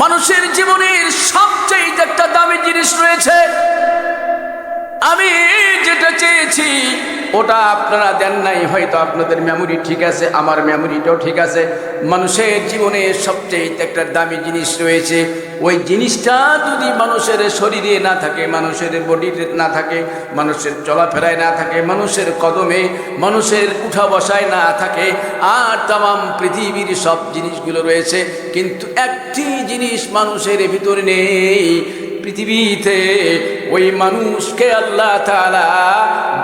মানুষের জীবনের সবচেয়ে একটা দামি জিনিস রয়েছে। আমি যেটা চেয়েছি ওটা আপনারা দেন নাই, হয়তো আপনাদের মেমোরি ঠিক আছে, আমার মেমোরিটাও ঠিক আছে। মানুষের জীবনে সবচেয়ে একটা দামি জিনিস রয়েছে, ওই জিনিসটা যদি মানুষের শরীরে না থাকে, মানুষের বডিতে না থাকে, মানুষের চলাফেরায় না থাকে, মানুষের কদমে, মানুষের উঠা বসায় না থাকে, আর তাম পৃথিবীর সব জিনিসগুলো রয়েছে, কিন্তু একটি জিনিস মানুষের ভিতরে নেই, পৃথিবীতে ওই মানুষকে আল্লাহ তাআলা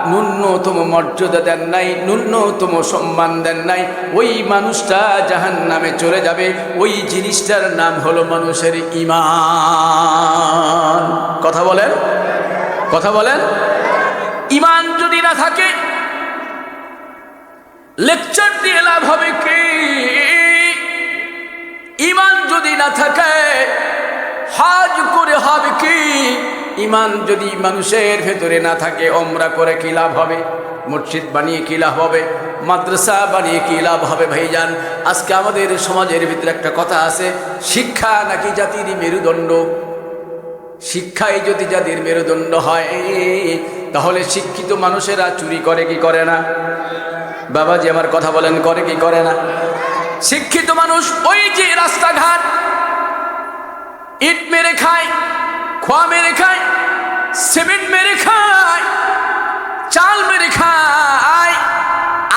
ন্যূনতম মর্যাদা দেন নাই, ন্যূনতম সম্মান দেন নাই। ওই মানুষটা জাহান নামে চলে যাবে। ওই জিনিসটার নাম হলো মানুষের ইমান কথা বলেন? কথা বলেন? ইমান যদি না থাকে, লেকচার দিয়ে লাভ হবে কি? ইমান যদি না থাকে, হাজ করে হবে কি? ইমান যদি মানুষের ভেতরে না থাকে অমরা করে কি লাভ হবে? মসজিদ বানিয়ে কি লাভ হবে? মাদ্রাসা বানিয়ে কি লাভ হবে ভাইজান? আজকে আমাদের সমাজের ভিতরে একটা কথা আছে, শিক্ষা নাকি জাতির মেরুদণ্ড? শিক্ষাই যদি জাতির মেরুদণ্ড হয়, তাহলে শিক্ষিত মানুষেরা চুরি করে কি করে না? বাবাজি আমার কথা বলেন, করে কি করে না? শিক্ষিত মানুষ ওই যে রাস্তাঘাট, ইট মেরে খায় খোয়া মেরে খায়, সিমেন্ট মেরে খায়, চাল মেরে খায়,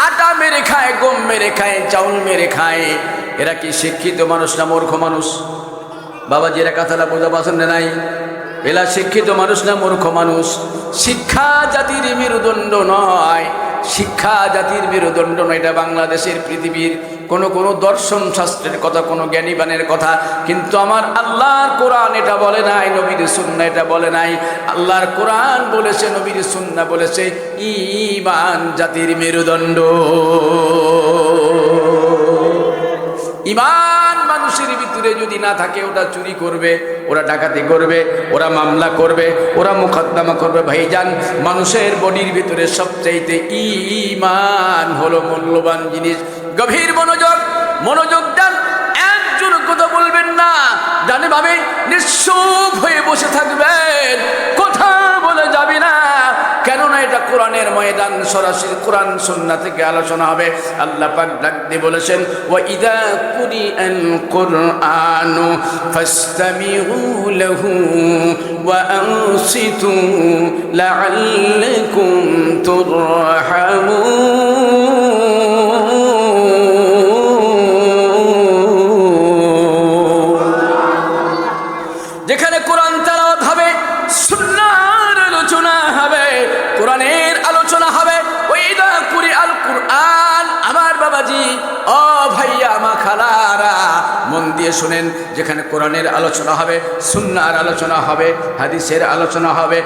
আটা মেরে খায়, গম মেরে খায়, চাউল মেরে খায়। এরা কি শিক্ষিত মানুষ না মূর্খ মানুষ? বাবা বাবাজি, এরা কথাটা বোঝা পছন্দ নাই। এরা শিক্ষিত মানুষ না মূর্খ মানুষ? শিক্ষা জাতির মেরুদণ্ড নয়। শিক্ষা জাতির মেরুদণ্ড নয়, এটা বাংলাদেশের পৃথিবীর কোনো কোনো দর্শন শাস্ত্রের কথা, কোনো জ্ঞানীবানের কথা, কিন্তু আমার আল্লাহর কোরআন এটা বলে নাই, নবীর সুন্না এটা বলে নাই। আল্লাহর কোরআন বলেছে, নবীর সুন্না বলেছে ইমান জাতির মেরুদণ্ড। ইমান মানুষের ভিতরে যদি না থাকে ওটা চুরি করবে, ওরা ডাকাতি করবে, ওরা মামলা করবে, ওরা মোকদ্দমা করবে। ভাইজান, মানুষের বডির ভিতরে সবচাইতে ইমান হলো মূল্যবান জিনিস। গভীর মনোযোগ মনোযোগ দেন। একজন কথা বলবেন না। ডানে ভাবে নিঃসব হয়ে বসে থাকবেন। কথা বলে যাবে না। কেননা এটা কোরআনের ময়দান, সরাসরি কোরআন সুন্না থেকে আলোচনা হবে। আল্লাহ পাক ডাক বলেছেন, ওয়া ইদা কুরি আল কুরআনু ফাসতামিউ লাহু ওয়া আনসিতু লাআল্লাকুম তুরহামুন। শুনেন, যেখানে কোরআনের আলোচনা হবে, সুন্নার আলোচনা হবে, হাদিসের আলোচনা হবে।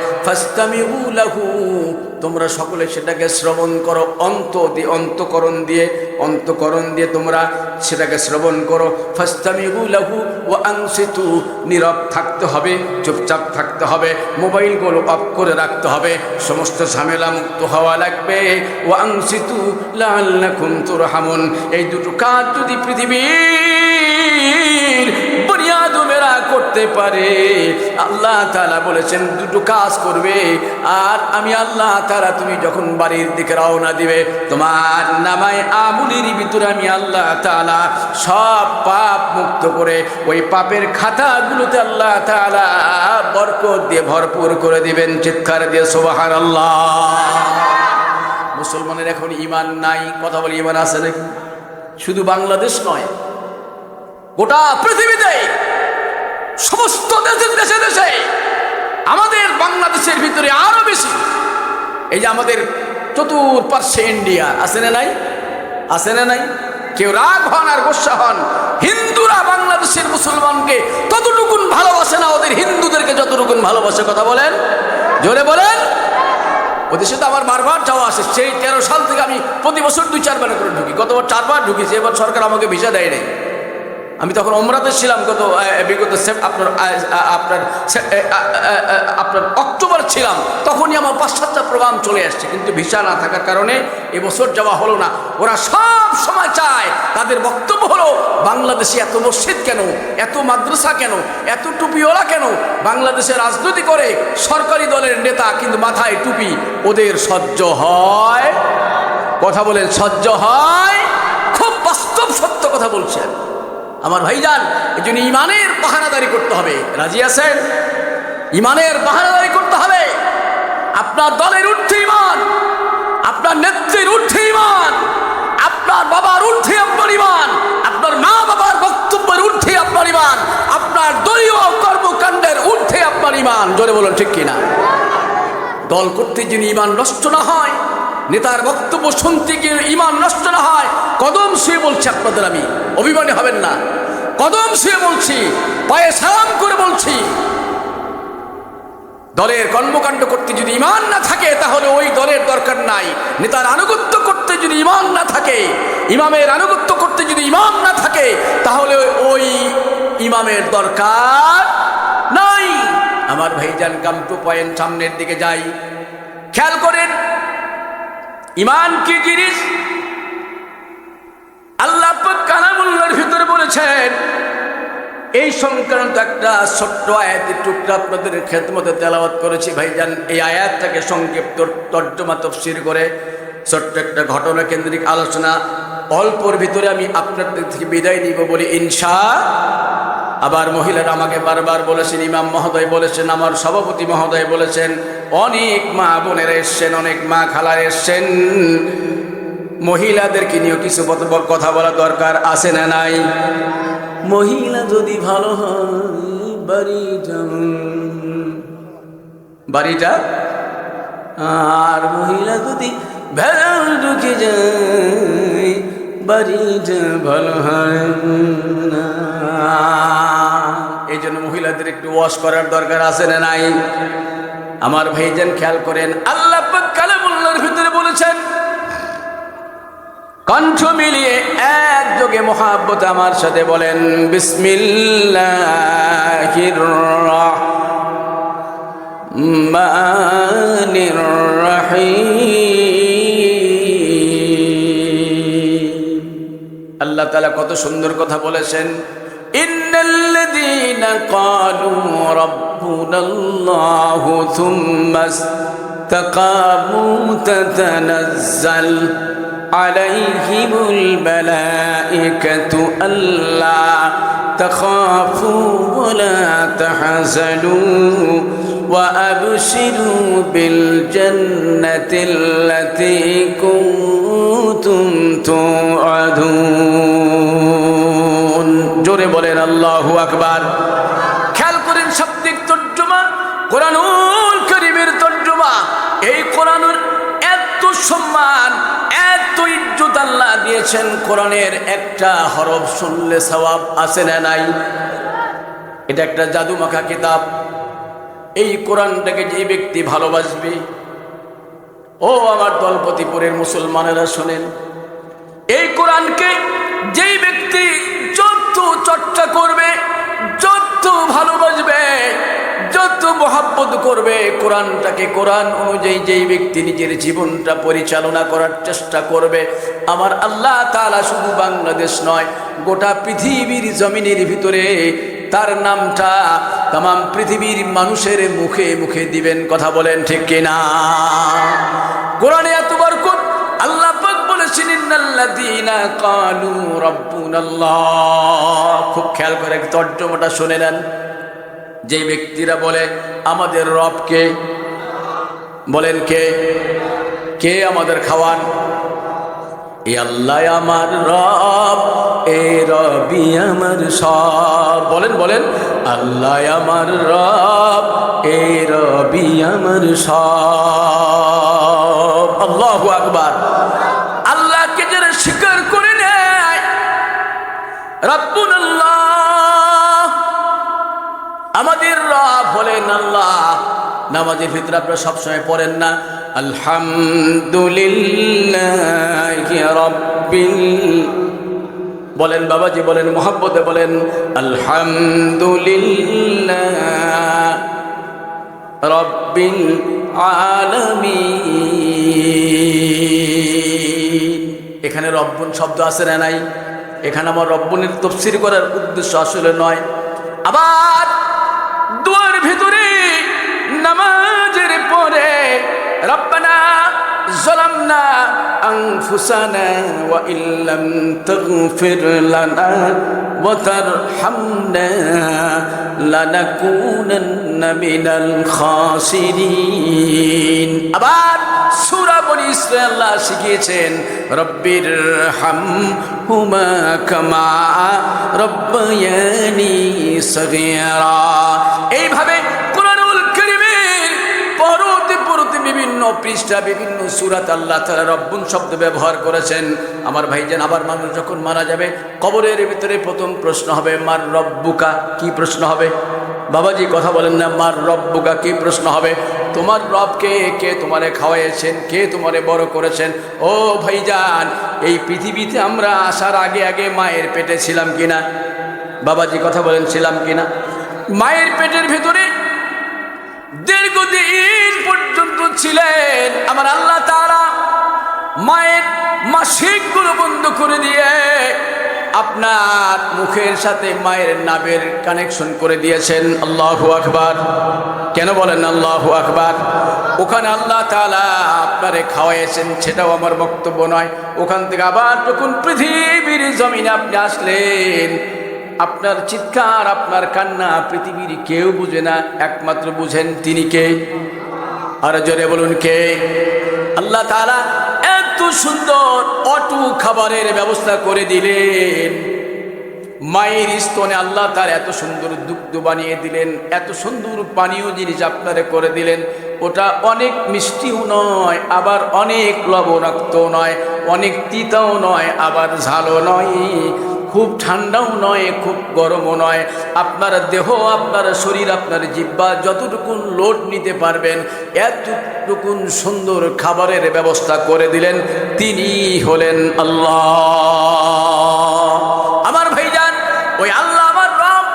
তোমরা সকলে সেটাকে শ্রবণ করো, অন্ত দিয়ে অন্তকরণ দিয়ে অন্তকরণ দিয়ে তোমরা সেটাকে শ্রবণ করো। ফাস্তামিউ লাহু ও আংসিতু, নীরব থাকতে হবে, চুপচাপ থাকতে হবে, মোবাইলগুলো অফ করে রাখতে হবে, সমস্ত ঝামেলা মুক্ত হওয়া লাগবে। ও আংসিতু লাল্লাকুম তুরহামুন, এই দুটো কাজ যদি পৃথিবীর করতে পারে। আল্লাহ তাআলা বলেছেন, দুটো কাজ করবে। আর আমি আল্লাহ তাআলা তুমি যখন বাড়ির দিকে রওনা দিবে, তোমার নামায় আমুলির ভিতরে আমি আল্লাহ তাআলা সব পাপ মুক্ত করে ওই পাপের খাতাগুলোতে আল্লাহ তাআলা বরকত দিয়ে ভরপুর করে দিবেন, চিৎকার দিয়ে সোবাহার আল্লাহ মুসলমানের এখন ইমান নাই, কথা বলি ইমান আছে নাকি? শুধু বাংলাদেশ নয়, গোটা পৃথিবীতে সমস্ত দেশের দেশে দেশে। আমাদের বাংলাদেশের ভিতরে আরও বেশি। এই যে আমাদের চতুর্পার্শ্বে ইন্ডিয়া, আছে না নাই? আছে না নাই? কেউ রাগ হন আর গোসা হন। হিন্দুরা বাংলাদেশের মুসলমানকে ততটুকুন ভালোবাসে না, ওদের হিন্দুদেরকে যতটুকুন ভালোবাসে, কথা বলেন। জোরে বলেন। ওদেশে তো আমার বারবার যাওয়া আসে। সেই তেরো সাল থেকে আমি প্রতি বছর দুই চারবার করে ঢুকি। গতবার চারবার ঢুকেছি, এবার সরকার আমাকে ভিসা দেয় নাই। আমি তখন অমরাতে ছিলাম গত বিগত আপনার আপনার আপনার অক্টোবর ছিলাম, তখনই আমার পাশ্চাত্য প্রোগ্রাম চলে আসছে, কিন্তু ভিসা না থাকার কারণে এবছর যাওয়া হলো না। ওরা সব সময় চায়, তাদের বক্তব্য হলো, বাংলাদেশে এত মসজিদ কেন? এত মাদ্রাসা কেন? এত টুপিওয়ালা কেন? বাংলাদেশে রাজনীতি করে সরকারি দলের নেতা, কিন্তু মাথায় টুপি, ওদের সহ্য হয়। কথা বলেন, সহ্য হয়? খুব বাস্তব সত্য কথা বলছেন। আমার ভাইজান, এই জন্য ইমানের পাহারাদারি করতে হবে। রাজি আছেন? ইমানের পাহারাদারি করতে হবে। আপনার দলের ঊর্ধ্বে ইমান, আপনার নেত্রীর ঊর্ধ্বে ইমান, আপনার বাবার ঊর্ধ্বে আপনার ইমান, আপনার মা বাবার বক্তব্যের ঊর্ধ্বে আপনার ইমান, আপনার দলীয় কর্মকাণ্ডের ঊর্ধ্বে আপনার ইমান। জোরে বলুন ঠিক কিনা? দল করতে যিনি ইমান নষ্ট না হয় নেতার বক্তব্য শুনতে গিয়ে ইমান নষ্ট না হয়, কদম শুয়ে বলছি আপনাদের আমি, অভিমানী হবেন না। কদম শুয়ে বলছি, পায়ে সালাম করে বলছি। দলের কর্মকাণ্ড করতে যদি ইমান না থাকে, তাহলে ওই দলের দরকার নাই। নেতার আনুগত্য করতে যদি ইমান না থাকে, ইমামের আনুগত্য করতে যদি ইমাম না থাকে, তাহলে ওই ইমামের দরকার নাই। আমার ভাইজান কাম টু পয়েন্ট সামনের দিকে যাই। খেয়াল করেন ইমান কি জিনিস? আল্লাহ পাক কালামুল্লাহর ভিতরে বলেছেন, এই সংক্রান্ত একটা ছোট্ট আয়াতের টুকরা আপনাদের খেদমতে তেলাওয়াত করেছি ভাইজান। এই আয়াতটাকে সংক্ষিপ্ত তর্জমা, তফসির করে ছোট্ট একটা ঘটনা কেন্দ্রিক আলোচনা। অল্পর ভিতরে আমি আপনাদের থেকে বিদায় নিব বলি ইনশা আবার মহিলারা আমাকে বারবার বলেছেন ইমাম মহোদয় বলেছেন আমার সভাপতি মহোদয় বলেছেন অনেক মা বোনেরা এসছেন অনেক মা খালার এসছেন। মহিলাদেরকে নিয়েও কিছু কথা বলা দরকার আছে না নাই? মহিলা যদি ভালো হয় বাড়িটা বাড়িটা? আর মহিলা যদি ভেড়াল ঢুকে যায় এই জন্য মহিলাদের একটু ওয়াশ করার দরকার আছে না নাই? আমার খেয়াল করেন, আল্লাহ ভিতরে বলেছেন, কণ্ঠ মিলিয়ে এক যোগে মহাব্বত আমার সাথে বলেন, বিসমিল্লাহির রহমানির রহিম। আল্লাহ তাআলা কত সুন্দর কথা বলেছেন ইন্নাল্লাযীনা ক্বালু রাব্বুনাল্লাহু থুম্মা ইসতাকামু তাতানাজ্জাল عليهم الملائكة ألا تخافوا ولا تحزنوا وأبشروا بالجنة التي كنتم توعدون জোরে বলেন আল্লাহু আকবার খেয়াল করেন শাব্দিক তর্জমা কোরআনুল করিমের তর্জমা এই কোরআনুর এত সম্মান এত ইজ্জত আল্লাহ দিয়েছেন কোরআনের একটা হরফ শুনলে সওয়াব আছে না নাই এটা একটা জাদুমাখা কিতাব এই কোরআনটাকে যে ব্যক্তি ভালোবাসবে? ও আমার দলপতিপুরের মুসলমানেরা শোনেন, এই কোরআনকে যেই ব্যক্তি যত চর্চা করবে, যত ভালোবাসবে, যত মহাব্বত করবে, কোরআনটাকে কোরআন অনুযায়ী যেই ব্যক্তি নিজের জীবনটা পরিচালনা করার চেষ্টা করবে, আমার আল্লাহ তাআলা শুধু বাংলাদেশ নয়, গোটা পৃথিবীর জমিনের ভিতরে তার নামটা তাম পৃথিবীর মানুষের মুখে মুখে দিবেন কথা বলেন ঠিক কিনা? কোরআনে এত বরকত, আল্লাহ পাক বলেছেন, ইন্নাল্লাযীনা ক্বালু রাব্বুনাল্লাহ। খুব খেয়াল করে তর্জমাটা শুনে নেন। যে ব্যক্তিরা বলে, আমাদের রবকে বলেন, কে? কে আমাদের খাওয়ান? এ আল্লাহ আমার রব। এ রবি আমার সব। বলেন বলেন। আল্লাহ আমার রব, এ রবি আমার সব। আল্লাহু আকবার। আল্লাহকে যারা স্বীকার করে নেয় রব্বুল আল্লাহ। আমাদের রব হলেন আল্লাহ। নামাজের ভিতরে আপনারা সবসময় পড়েন না। আলহামদুলিল্লাহ রব্বিল বলেন বাবাজি, বলেন মোহাম্মতে বলেন, আলহামদুলিল্লাহ এখানে রব্বন শব্দ আছে না নাই? এখানে আমার রব্বনের তফসির করার উদ্দেশ্য আসলে নয়। আবার দুয়ার ভিতরে নামাজের পরে রব্বানা ظلمنا أنفسنا وإن لم تغفر لنا وترحمنا لنكونن من الخاسرين আবার সূরা বনি ইসরাইল আল্লাহ শিখিয়েছেন রব্বির হাম হুমা কামা রব্বায়ানি সগীরা এইভাবে পৃষ্ঠা, বিভিন্ন সুরাত আল্লাহ তাআলা রব্বুন শব্দ ব্যবহার করেছেন। আমার ভাইজান, আবার মানুষ যখন মারা যাবে, কবরের ভিতরে প্রথম প্রশ্ন হবে, মার রব্বুকা কি প্রশ্ন হবে? বাবাজি কথা বলেন না, মার রব্বুকা কি প্রশ্ন হবে? তোমার রব কে তোমারে খাওয়াইছেন কে তোমারে বড় করেছেন? ও ভাইজান, এই পৃথিবীতে আমরা আসার আগে আগে মায়ের পেটে ছিলাম কিনা? বাবাজি কথা বলেন, ছিলাম কিনা? মায়ের পেটের ভেতরে দীর্ঘদিন পর্যন্ত ছিলেন, আমার আল্লাহ তারা মায়ের মাসিকগুলো বন্ধ করে দিয়ে আপনার মুখের সাথে মায়ের নাবের কানেকশন করে দিয়েছেন। আল্লাহ আকবার। কেন বলেন আল্লাহ আকবার? ওখানে আল্লাহ তালা আপনারে খাওয়াইছেন, সেটাও আমার বক্তব্য নয়। ওখান থেকে আবার যখন পৃথিবীর জমিনে আপনি আসলেন, আপনার চিৎকার, আপনার কান্না পৃথিবীর কেউ বুঝে না, একমাত্র বুঝেন তিনি কে? আর জোরে বলুন কে? আল্লাহ তাআলা এত সুন্দর অটু খাবারের ব্যবস্থা করে দিলেন। মায়ের স্তনে আল্লাহ তার এত সুন্দর দুগ্ধ বানিয়ে দিলেন, এত সুন্দর পানীয় জিনিস আপনারে করে দিলেন। ওটা অনেক মিষ্টিও নয়, আবার অনেক লবণাক্ত নয়, অনেক তিতাও নয়, আবার ঝালও নয়। খুব ঠান্ডাও নয়, খুব গরমও নয়। আপনার দেহ, আপনার শরীর, আপনার জিব্বা যতটুকুন লোড নিতে পারবেন, এতটুকুন সুন্দর খাবারের ব্যবস্থা করে দিলেন। তিনি হলেন আল্লাহ। আমার ভাইজান, ওই আল্লাহ আমার রব,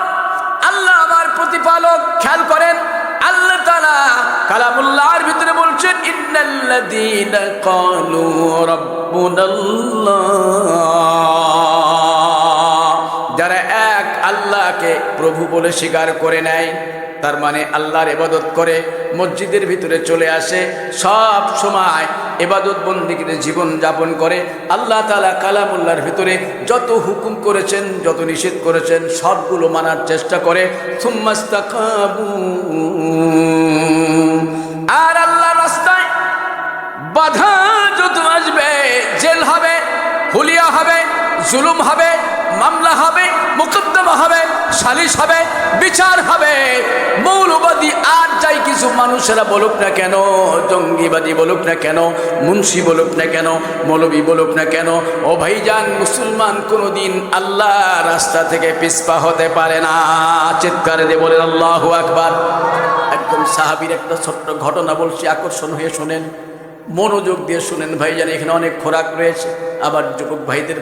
আল্লাহ আমার প্রতিপালক, খেয়াল করেন, আল্লাহ তালা কালামুল্লাহর ভিতরে বলছেন, ইন্নাল্লাযীনা ক্বালু রাব্বুনাল্লাহ। আল্লাহকে প্রভু বলে স্বীকার করে নেয়। তার মানে আল্লাহর এবাদত করে, মসজিদের ভিতরে চলে আসে, সব সময় এবাদত বন্দিকে জীবন যাপন করে। আল্লাহ তালা কালামুল্লাহর ভিতরে যত হুকুম করেছেন, যত নিষেধ করেছেন, সবগুলো মানার চেষ্টা করে। সুম্মাস্তাকাবু। আর আল্লাহ রাস্তায় বাধা যত আসবে, জেল হবে, হুলিয়া হবে, জুলুম হবে মামলা হবে, মোকদ্দমা হবে, সালিশ হবে, বিচার হবে। মৌলবাদী আর যাই কিছু মানুষেরা বলুক না কেন, জঙ্গিবাদী বলুক না কেন, মুন্সি বলুক না কেন, মৌলবী বলুক না কেন, ও ভাইজান, মুসলমান কোনোদিন আল্লাহ রাস্তা থেকে পিসপা হতে পারে না। চিৎকার দিয়ে বলেন, আল্লাহ আকবার। একদম সাহাবির একটা ছোট্ট ঘটনা বলছি, আকর্ষণ হয়ে শোনেন। মনোযোগ দিয়ে শুনেন, ভাইজান, এখানে অনেক খোরাক রয়েছে। আবার যুবক ভাইদের